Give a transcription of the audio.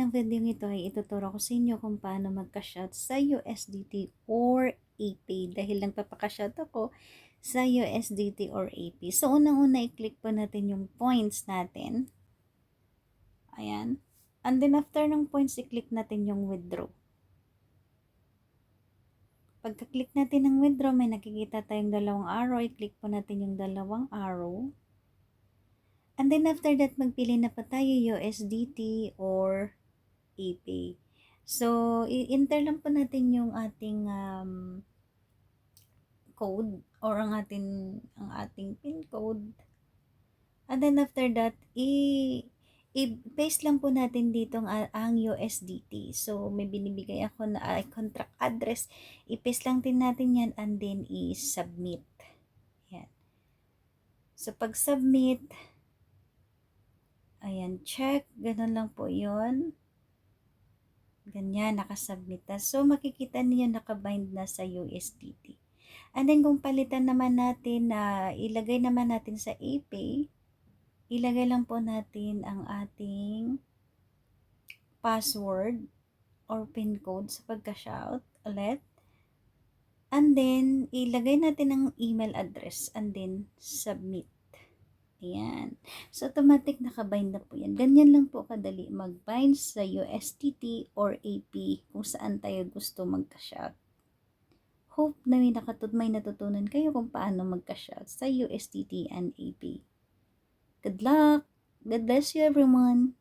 ng video ito ay ituturo ko sa inyo kung paano magka-shot sa USDT or AP dahil lang papaka-shot ako sa USDT or AP. So, unang-una i-click po natin yung points natin. Ayan. And then after ng points, i-click natin yung withdraw. Pagka-click natin ng withdraw, may nakikita tayong dalawang arrow. I-click po natin yung dalawang arrow. And then after that, magpili na pa tayo USDT or AP. So, i-enter lang po natin yung ating um, code or ang ating ang ating pin code. And then after that, i i-paste lang po natin dito ang, ang USDT. So, may binibigay ako na uh, contract address. I-paste lang din natin yan and then i-submit. Yan. So, pag-submit, ayan, check. Ganun lang po yon Ganyan, nakasubmit na. So, makikita niyo nakabind na sa USDT. And then, kung palitan naman natin na ilagay naman natin sa ePay, ilagay lang po natin ang ating password or pin code sa pagka-shout ulit. And then, ilagay natin ang email address and then submit. Ayan. So, automatic nakabind na po yan. Ganyan lang po kadali mag-bind sa USDT or AP kung saan tayo gusto magka-shout. Hope na may, nakatut may natutunan kayo kung paano magka-shout sa USDT and AP. Good luck! God bless you everyone!